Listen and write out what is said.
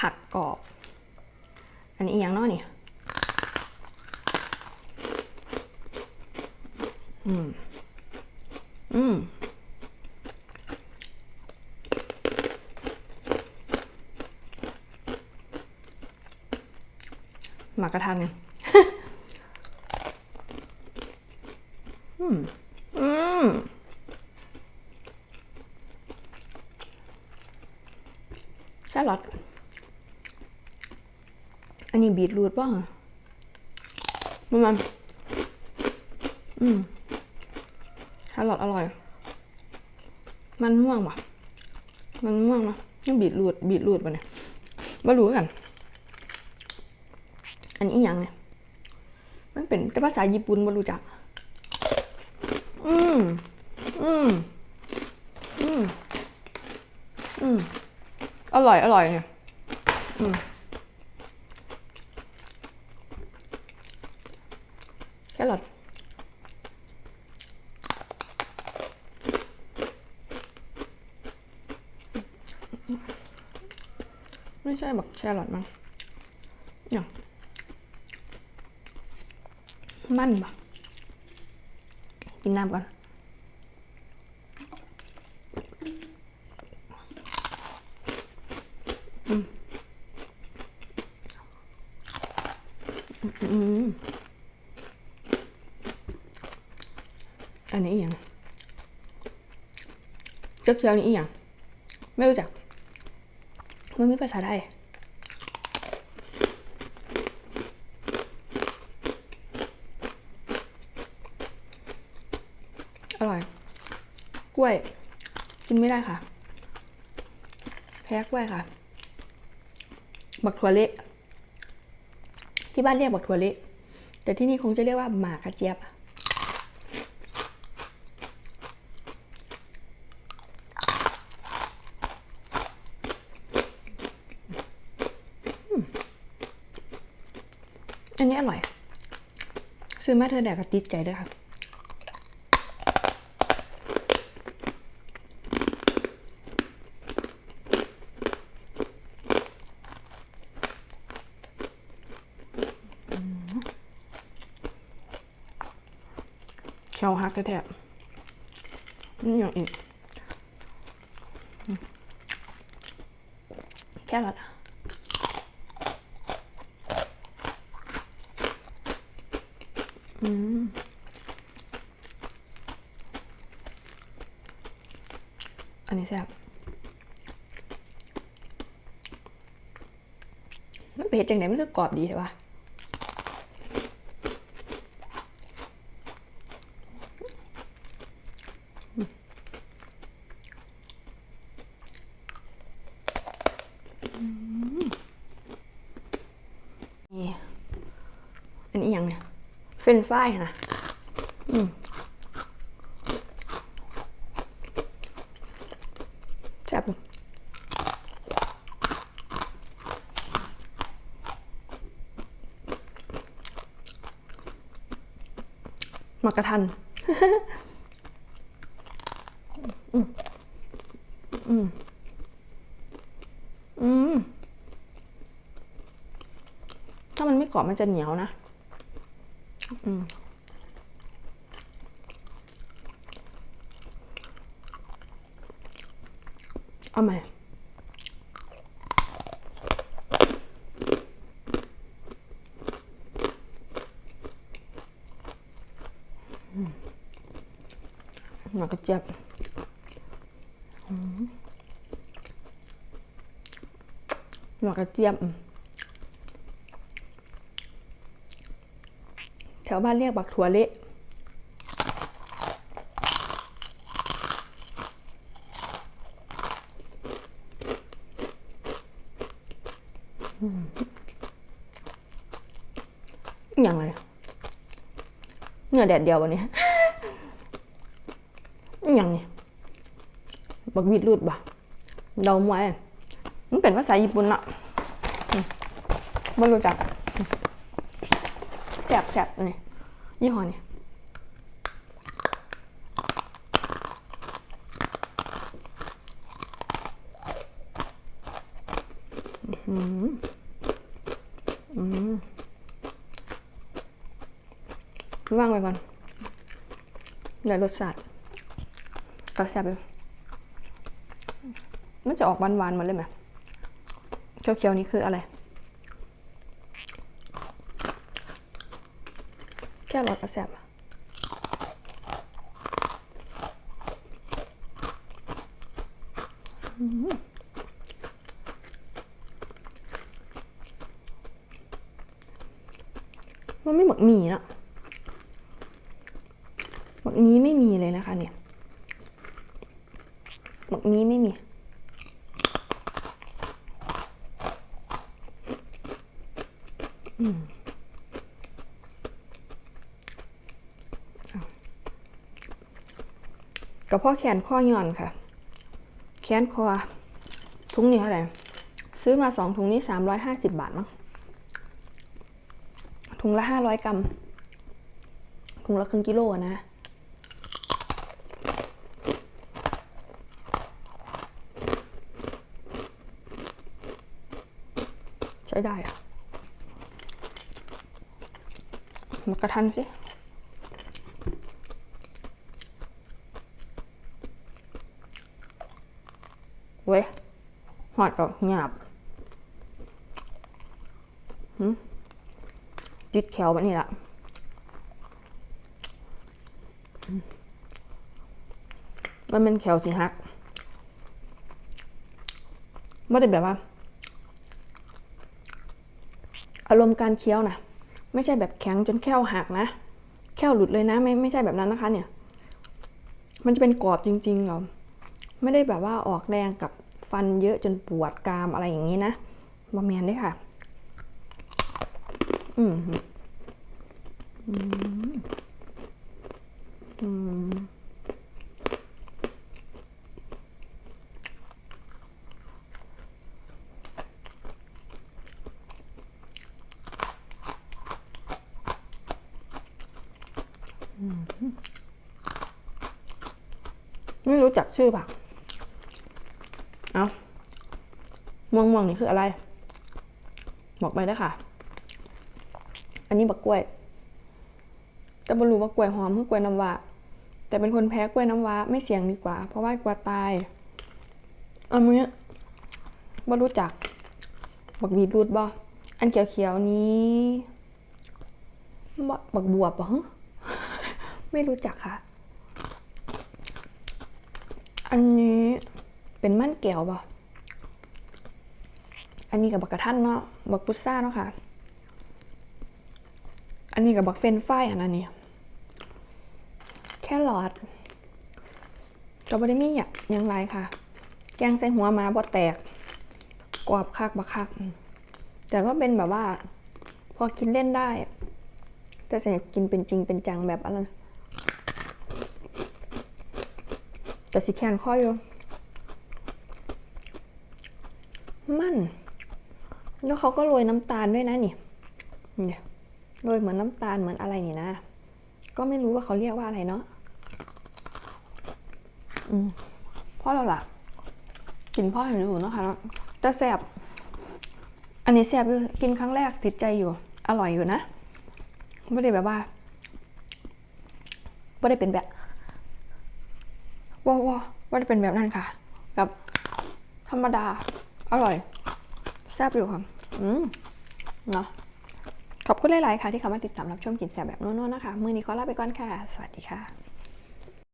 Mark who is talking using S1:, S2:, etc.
S1: ผักกรอบ อันนี้อีกอย่างนอกนี่อืม อืมหมากกระทันเนี่ยอืม อืม แครอท อันนี้บีทรูทป่ะมันมันอืมแครอทอร่อย มันม่วงป่ะ มันม่วงป่ะนี่บีทรูทบีทรูทป่ะเนี่ยมารู้กัน อันนี้อย่างเนี่ย มันเป็นแต่ภาษาญี่ปุ่นม่รู้จัก อืม อืม อืม อืม อร่อย อร่อยเนี่ย อืม แครอทไม่ใช่บักแครอทมั้งอย่างมันปะกินน้ำก่อนอืมอั นนี้อีกอย่างเจ้าเคียวนี่อีกอย่างไม่รู้จัก มันไม่ภาษาไทยอร่อย กล้วย กินไม่ได้ค่ะ แพ้กล้วยค่ะ บักถั่วเละที่บ้านเรียกบักถั่วเละแต่ที่นี่คงจะเรียกว่าหมากกระเจี๊ยบ อันนี้อร่อย ซื้อม่เธอแดกกระติดใจด้วยค่ะเขียวฮักแท้ๆนี่อย่างอีกอืมแค่รอท อันนี้แซ่บมันเผ็ดจังไหนมันคือกรอบดีใช่ปะนี่อันนี้ย่างเนี่ย เฟรนช์ฟรายนะอืมแซ่บหมักกระทัน อืม อืม อืม ถ้ามันไม่กรอบมันจะเหนียวนะ อืมเอาใหม่อืมหนักกระเจี๊ยบอืมหนักกระเจี๊ยบอืม แถวบ้านเรียกบักถั่วเละอย่างไรเนื้อแดดเดียววันนี้อย่างนี้บักวีดรูดบ่ะเดาไว้มันเป็นภาษาญี่ปุ่นอะไม่รู้จัก แสบแสบนนี้ยี่ห้อนี้อื้อหือืมอืมว่างไว้ก่อนเดี๋ยวรสชาติก็แซ่บเลยมันจะออกหวานๆมาเลยไหมเขียวๆนี่คืออะไร แค่รสก็แซบมมันไม่หมักหมี่นะหมักนี้ไม่มีเลยนะคะเนี่ยหมักนี้ไม่มี กระเพาะแขนข้อย่อนค่ะ แขนคอถุงนี้เท่าไหร่ซื้อมาสองถุงนี้สามร้อยห้าสิบบาทมั้งถุงละห้าร้อยกรัมถุงละครึ่งกิโลนะใช้ได้อะมากระทันสิ เว้ย หอดก็หยาบจิดแขวแบบนี้ละมันเป็นแขวสีฮักไม่ได้แบบว่า อารมณ์การเคี้ยวนะไม่ใช่แบบแข็งจนแค่วหักนะ แค่วหลุดเลยนะ ไม่ไม่ใช่แบบนั้นนะคะเนี่ย มันจะเป็นกรอบจริงๆเหรอไม่ได้แบบว่าออกแรงกับ ฟันเยอะจนปวดกรามอะไรอย่างนี้นะบะเมียนด้วยค่ะ อืมอืมอืมไม่รู้จักชื่อผัก เอาม่วงม่วงๆนี่คืออะไร บอกไปได้ค่ะ อันนี้บักกล้วย แต่บรู้ว่ากล้วยหอมคือกล้วยน้ำว้าแต่เป็นคนแพ้กล้วยน้ำว้าไม่เสี่ยงดีกว่า เพราะว่ากลัวตายอันนี้บ่รู้จัก บักบีทรูดบ่อันเขียวๆนี้บักบวบบ่ไม่รู้จักค่ะ อันนี้ เป็นมันแก้วป่ะอันนี้กับบักกระทันเนาะ บักพุซ่าเนาะค่ะ อันนี้กับบักเฟนช์ฟรายอันนั้นนี่แค่หลอดก็บ่ได้มีอย่างยังไรค่ะ แกงใส่หัวหมาบ่แตก กรอบคักบักคัก แต่ก็เป็นแบบว่า พอกินเล่นได้ แต่เสียกินเป็นจริงเป็นจังแบบอะไรแต่สิแคนข้ออยู่ มัน แล้วเขาก็โรยน้ำตาลด้วยนะนี่เนี่ยโรยเหมือนน้ำตาลเหมือนอะไรนี่นะ ก็ไม่รู้ว่าเขาเรียกว่าอะไรเนาะอืมพ่อเราล่ะกินพ่อเห็นอยู่เนาะคะแต่แสบอันนี้แสบอยู่กินครั้งแรกติดใจอยู่ อร่อยอยู่นะไม่ได้แบบว่าไม่ได้เป็นแบบว้าวว้าวไม่ได้เป็นแบบนั้นค่ะ แบบธรรมดา อร่อยแซ่บอยู่ค่ะอืมเนาะขอบคุณหลาย ๆ ค่ะที่เข้ามาติดตามรับชมกินแซ่บแบบนุ่นๆนะคะ มือนี้ขอลาไปก่อนค่ะ สวัสดีค่ะ